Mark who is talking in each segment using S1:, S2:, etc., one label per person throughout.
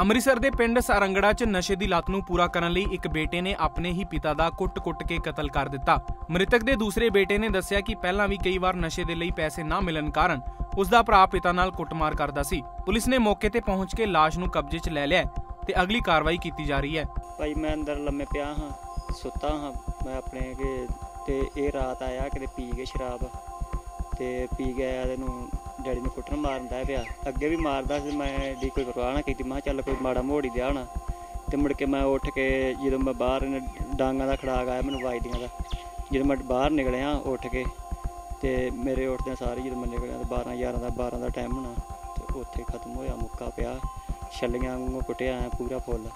S1: ਅੰਮ੍ਰਿਤਸਰ ਦੇ ਪਿੰਡ ਸਾਰੰਗੜਾ 'ਚ ਨਸ਼ੇ ਦੀ ਲਤ ਨੂੰ ਪੂਰਾ ਕਰਨ ਲਈ ਇੱਕ ਬੇਟੇ ਨੇ ਆਪਣੇ ਹੀ ਪਿਤਾ ਦਾ ਕੁੱਟ-ਕੁੱਟ ਕੇ ਕਤਲ ਕਰ ਦਿੱਤਾ। ਮ੍ਰਿਤਕ ਦੇ ਦੂਸਰੇ ਬੇਟੇ ਨੇ ਦੱਸਿਆ ਕਿ ਪਹਿਲਾਂ ਵੀ ਕਈ ਵਾਰ ਨਸ਼ੇ ਦੇ ਲਈ ਪੈਸੇ ਨਾ ਮਿਲਣ ਕਾਰਨ ਉਸ ਦਾ ਭਰਾ ਪਿਤਾ ਨਾਲ ਕੁੱਟਮਾਰ ਕਰਦਾ ਸੀ। ਪੁਲਿਸ ਨੇ ਮੌਕੇ ਤੇ ਪਹੁੰਚ ਕੇ ਲਾਸ਼ ਨੂੰ ਕਬਜ਼ੇ 'ਚ ਲੈ ਲਿਆ ਤੇ ਅਗਲੀ ਕਾਰਵਾਈ ਕੀਤੀ ਜਾ ਰਹੀ ਹੈ।
S2: ਭਾਈ, ਮੈਂ ਅੰਦਰ ਲੰਮੇ ਪਿਆ ਹਾਂ, ਸੁੱਤਾ ਹਾਂ। ਮੈਂ ਆਪਣੇ ਕਿ ਤੇ ਇਹ ਰਾਤ ਆਇਆ, ਕਿਤੇ ਪੀ ਕੇ ਸ਼ਰਾਬ ਤੇ ਪੀ ਗਿਆ ਇਹਨੂੰ ਡੈਡੀ ਨੂੰ ਕੁੱਟਣ ਮਾਰਦਾ ਪਿਆ। ਅੱਗੇ ਵੀ ਮਾਰਦਾ ਸੀ, ਮੈਂ ਦੀ ਕੋਈ ਪਰਵਾਹ ਨਾ ਕੀਤੀ। ਮੈਂ ਕਿਹਾ ਚੱਲ ਕੋਈ ਮਾੜਾ ਮੋੜੀ ਦਿਆ ਹੋਣਾ। ਤੇ ਮੁੜ ਕੇ ਮੈਂ ਉੱਠ ਕੇ ਜਦੋਂ ਮੈਂ ਬਾਹਰ ਇਹਨੇ ਡਾਂਗਾਂ ਦਾ ਖੜਾਕ ਆਇਆ ਮੈਨੂੰ ਵਾਜਦੀਆਂ ਦਾ, ਜਦੋਂ ਮੈਂ ਬਾਹਰ ਨਿਕਲਿਆ ਉੱਠ ਕੇ ਤੇ ਮੇਰੇ ਉੱਠਦਿਆਂ ਸਾਰੇ ਜਦੋਂ ਮੈਂ ਨਿਕਲਿਆ ਤੇ 12 11 ਦਾ 12 ਦਾ ਟਾਈਮ ਹੋਣਾ, ਤੇ ਉੱਥੇ ਖਤਮ ਹੋਇਆ, ਮੁੱਕਾ ਪਿਆ। ਛੱਲੀਆਂ ਵਾਂਗੂ ਕੁੱਟਿਆ ਐਂ ਪੂਰਾ ਫੁੱਲ।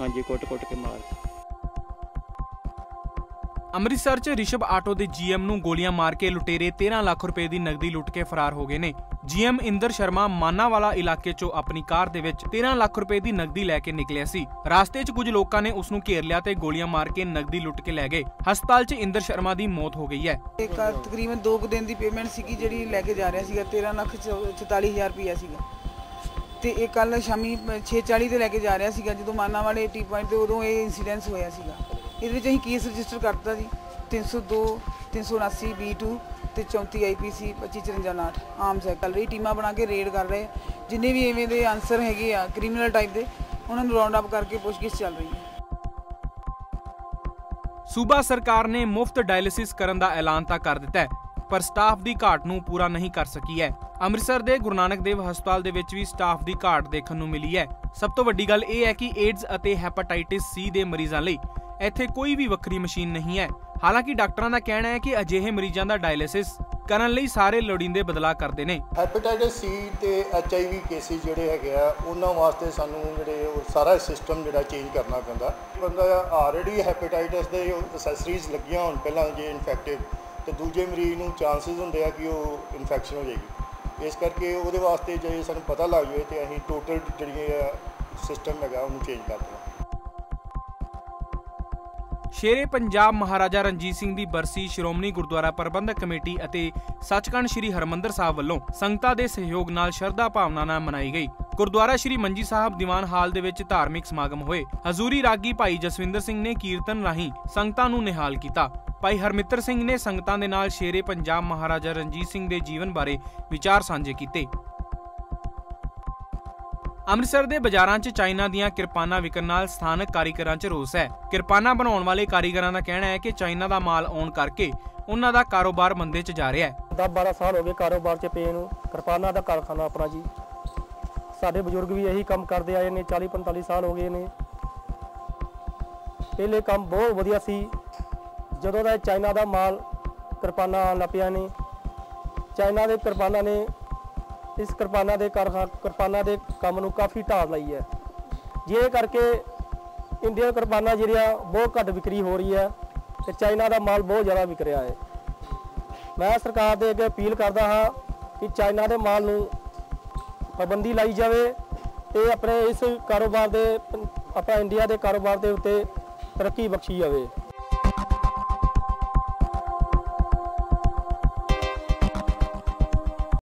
S2: ਹਾਂਜੀ ਕੁੱਟ ਕੁੱਟ ਕੇ ਮਾਰ
S1: ਅੰਮ੍ਰਿਤਸਰ 'ਚ ਰਿਸ਼ਭ ਆਟੋ ਦੇ ਜੀਐਮ ਨੂੰ ਗੋਲੀਆਂ ਮਾਰ ਕੇ ਲੁਟੇਰੇ 13 ਲੱਖ ਰੁਪਏ ਦੀ ਨਕਦੀ ਲੁੱਟ ਕੇ ਫਰਾਰ ਹੋ ਗਏ ਨੇ। ਜੀਐਮ ਇੰਦਰ ਸ਼ਰਮਾ ਮਾਨਾਵਾਲਾ ਇਲਾਕੇ 'ਚੋਂ ਆਪਣੀ ਕਾਰ ਦੇ ਵਿੱਚ 13 ਲੱਖ ਰੁਪਏ ਦੀ ਨਕਦੀ ਲੈ ਕੇ ਨਿਕਲਿਆ ਸੀ। ਰਾਸਤੇ 'ਚ ਕੁਝ ਲੋਕਾਂ ਨੇ ਉਸ ਨੂੰ ਘੇਰ ਲਿਆ ਤੇ ਗੋਲੀਆਂ ਮਾਰ ਕੇ ਨਕਦੀ ਲੁੱਟ ਕੇ ਲੈ ਗਏ। ਹਸਪਤਾਲ 'ਚ ਇੰਦਰ ਸ਼ਰਮਾ ਦੀ ਮੌਤ ਹੋ ਗਈ ਹੈ।
S3: ਇੱਕ ਤਕਰੀਬਨ 2 ਕੁ ਦਿਨ ਦੀ ਪੇਮੈਂਟ ਸੀਗੀ ਜਿਹੜੀ ਲੈ ਕੇ ਜਾ ਰਿਹਾ ਸੀਗਾ 13 ਲੱਖ 44000 ਰੁਪਇਆ ਸੀਗਾ। ਤੇ ਇਹ ਕੱਲ ਸ਼ਾਮੀ 6:40 ਤੇ ਲੈ ਕੇ ਜਾ ਰਿਹਾ ਸੀਗਾ, ਜਦੋਂ ਮਾਨਾ ਵਾਲੇ ਟੀ ਪੁਆਇੰਟ ਤੇ ਉਦੋਂ ਇਹ ਇਨਸੀਡੈਂਸ ਹੋਇਆ ਸੀਗਾ। ਇਹਦੇ ਵਿੱਚ ਅਸੀਂ ਕੇਸ ਰਜਿਸਟਰ ਕਰਤਾ ਜੀ 302 379 B2 ਤੇ 34 IPC 2554 ਆਮ ਸਾਈਕਲ ਰਹੀ ਟੀਮਾਂ ਬਣਾ ਕੇ ਰੇਡ ਕਰ ਰਹੇ ਜਿੰਨੇ ਵੀ ਐਵੇਂ ਦੇ ਆਨਸਰ ਹੈਗੇ ਆ ਕ੍ਰਿਮੀਨਲ ਟਾਈਪ ਦੇ, ਉਹਨਾਂ ਨੂੰ ਰਾਉਂਡ ਅਪ ਕਰਕੇ ਪੁੱਛਗਿੱਛ ਚੱਲ ਰਹੀ ਹੈ।
S1: ਸੂਬਾ ਸਰਕਾਰ ਨੇ ਮੁਫਤ ਡਾਇਲਿਸਿਸ ਕਰਨ ਦਾ ਐਲਾਨ ਤਾਂ ਕਰ ਦਿੱਤਾ ਹੈ, ਪਰ ਸਟਾਫ ਦੀ ਘਾਟ ਨੂੰ ਪੂਰਾ ਨਹੀਂ ਕਰ ਸਕੀ ਹੈ। ਅੰਮ੍ਰਿਤਸਰ ਦੇ ਗੁਰੂ ਨਾਨਕ ਦੇਵ ਹਸਪਤਾਲ ਦੇ ਵਿੱਚ ਵੀ ਸਟਾਫ ਦੀ ਘਾਟ ਦੇਖਣ ਨੂੰ ਮਿਲੀ ਹੈ। ਸਭ ਤੋਂ ਵੱਡੀ ਗੱਲ ਇਹ ਹੈ ਕਿ ਏਡਜ਼ ਅਤੇ ਹੈਪਾਟਾਈਟਿਸ ਸੀ ਦੇ ਮਰੀਜ਼ਾਂ ਲਈ ਇੱਥੇ ਕੋਈ ਵੀ ਵੱਖਰੀ ਮਸ਼ੀਨ ਨਹੀਂ ਹੈ। ਹਾਲਾਂਕਿ ਡਾਕਟਰਾਂ ਦਾ ਕਹਿਣਾ ਹੈ ਕਿ ਅਜਿਹੇ ਮਰੀਜ਼ਾਂ ਦਾ ਡਾਇਲਿਸਿਸ ਕਰਨ ਲਈ ਸਾਰੇ ਲੋੜੀਂਦੇ ਬਦਲਾਅ ਕਰਦੇ ਨੇ।
S4: ਹੈਪੇਟਾਈਟਸ ਸੀ ਤੇ ਐਚਆਈਵੀ ਕੇਸਿਸ ਜਿਹੜੇ ਹੈਗੇ ਆ, ਉਹਨਾਂ ਵਾਸਤੇ ਸਾਨੂੰ ਜਿਹੜੇ ਉਹ ਸਾਰਾ ਸਿਸਟਮ ਜਿਹੜਾ ਚੇਂਜ ਕਰਨਾ ਪੈਂਦਾ। ਬੰਦਾ ਆਲਰੇਡੀ ਹੈਪੇਟਾਈਟਸ ਦੇ ਅਸੈਸਰੀਜ਼ ਲੱਗੀਆਂ ਹੋਣ, ਪਹਿਲਾਂ ਜੇ ਇਨਫੈਕਟਿਵ ਤੇ ਦੂਜੇ ਮਰੀਜ਼ ਨੂੰ ਚਾਂਸਸ ਹੁੰਦੇ ਆ ਕਿ ਉਹ ਇਨਫੈਕਸ਼ਨ ਹੋ ਜਾਏਗੀ। ਇਸ ਕਰਕੇ ਉਹਦੇ ਵਾਸਤੇ ਜੇ ਸਾਨੂੰ ਪਤਾ ਲੱਗ ਜਾਵੇ ਤੇ ਅਸੀਂ ਟੋਟਲ ਜਿਹੜੀਆਂ ਸਿਸਟਮ ਹੈਗਾ, ਉਹਨੂੰ ਚੇਂਜ ਕਰ ਦੇਣਾ।
S1: ਸ਼ੇਰੇ ਪੰਜਾਬ ਮਹਾਰਾਜਾ ਰਣਜੀਤ ਸਿੰਘ ਦੀ ਬਰਸੀ ਸ਼੍ਰੋਮਣੀ ਗੁਰਦੁਆਰਾ ਪ੍ਰਬੰਧਕ ਕਮੇਟੀ ਅਤੇ ਸੱਚਖੰਡ ਸ੍ਰੀ ਹਰਮੰਦਰ ਸਾਹਿਬ ਵੱਲੋਂ ਸੰਗਤਾਂ ਦੇ ਸਹਿਯੋਗ ਨਾਲ ਸ਼ਰਧਾ ਭਾਵਨਾ ਨਾਲ ਮਨਾਈ ਗਈ। ਗੁਰਦੁਆਰਾ ਸ੍ਰੀ ਮੰਜੀ ਸਾਹਿਬ ਦੀਵਾਨ ਹਾਲ ਦੇ ਵਿੱਚ ਧਾਰਮਿਕ ਸਮਾਗਮ ਹੋਏ। ਹਜ਼ੂਰੀ ਰਾਗੀ ਭਾਈ ਜਸਵਿੰਦਰ ਸਿੰਘ ਨੇ ਕੀਰਤਨ ਰਾਹੀਂ ਸੰਗਤਾਂ ਨੂੰ ਨਿਹਾਲ ਕੀਤਾ। ਭਾਈ ਹਰਮਿੱਤਰ ਸਿੰਘ ਨੇ ਸੰਗਤਾਂ ਦੇ ਨਾਲ ਸ਼ੇਰੇ ਪੰਜਾਬ ਮਹਾਰਾਜਾ ਰਣਜੀਤ ਸਿੰਘ ਦੇ ਜੀਵਨ ਬਾਰੇ ਵਿਚਾਰ ਸਾਂਝੇ ਕੀਤੇ। ਅੰਮ੍ਰਿਤਸਰ ਦੇ ਬਾਜ਼ਾਰਾਂ 'ਚ ਚਾਈਨਾ ਦੀਆਂ ਕਿਰਪਾਨਾਂ ਵਿਕਣ ਨਾਲ ਸਥਾਨਕ ਕਾਰੀਗਰਾਂ 'ਚ ਰੋਸ ਹੈ। ਕਿਰਪਾਨਾਂ ਬਣਾਉਣ ਵਾਲੇ ਕਾਰੀਗਰਾਂ ਦਾ ਕਹਿਣਾ ਹੈ ਕਿ ਚਾਈਨਾ ਦਾ ਮਾਲ ਆਉਣ ਕਰਕੇ ਉਹਨਾਂ ਦਾ ਕਾਰੋਬਾਰ ਮੰਦੇ 'ਚ ਜਾ ਰਿਹਾ ਹੈ।
S5: 10 12 ਸਾਲ ਹੋ ਗਏ ਕਾਰੋਬਾਰ 'ਚ ਪਏ ਨੂੰ। ਕਿਰਪਾਨਾਂ ਦਾ ਕਾਰਖਾਨਾ ਆਪਣਾ ਜੀ। ਸਾਡੇ ਬਜ਼ੁਰਗ ਵੀ ਇਹੀ ਕੰਮ ਕਰਦੇ ਆਏ ਨੇ 40 45 ਸਾਲ ਹੋ ਗਏ ਨੇ। ਪਹਿਲੇ ਕੰਮ ਬਹੁਤ ਵਧੀਆ ਸੀ। ਜਦੋਂ ਦਾ ਚਾਈਨਾ ਦਾ ਮਾਲ ਕਿਰਪਾਨਾਂ ਆਉਣ ਲੱਗ ਨੇ, ਚਾਈਨਾ ਦੇ ਕਿਰਪਾਨਾਂ ਨੇ ਇਸ ਕਿਰਪਾਨਾਂ ਦੇ ਕਿਰਪਾਨਾਂ ਦੇ ਕੰਮ ਨੂੰ ਕਾਫੀ ਢਾਲ ਲਈ ਹੈ। ਜਿਹਦੇ ਕਰਕੇ ਇੰਡੀਅਨ ਕਿਰਪਾਨਾਂ ਜਿਹੜੀਆਂ ਬਹੁਤ ਘੱਟ ਵਿਕਰੀ ਹੋ ਰਹੀ ਹੈ ਤੇ ਚਾਈਨਾ ਦਾ ਮਾਲ ਬਹੁਤ ਜ਼ਿਆਦਾ ਵਿਕ ਰਿਹਾ ਹੈ। ਮੈਂ ਸਰਕਾਰ ਦੇ ਅੱਗੇ ਅਪੀਲ ਕਰਦਾ ਹਾਂ ਕਿ ਚਾਈਨਾ ਦੇ ਮਾਲ ਨੂੰ ਪਾਬੰਦੀ ਲਾਈ ਜਾਵੇ ਤੇ ਆਪਣੇ ਇਸ ਕਾਰੋਬਾਰ ਦੇ ਆਪਣਾ ਇੰਡੀਆ ਦੇ ਕਾਰੋਬਾਰ ਦੇ ਉੱਤੇ ਤਰੱਕੀ ਬਖਸ਼ੀ ਜਾਵੇ।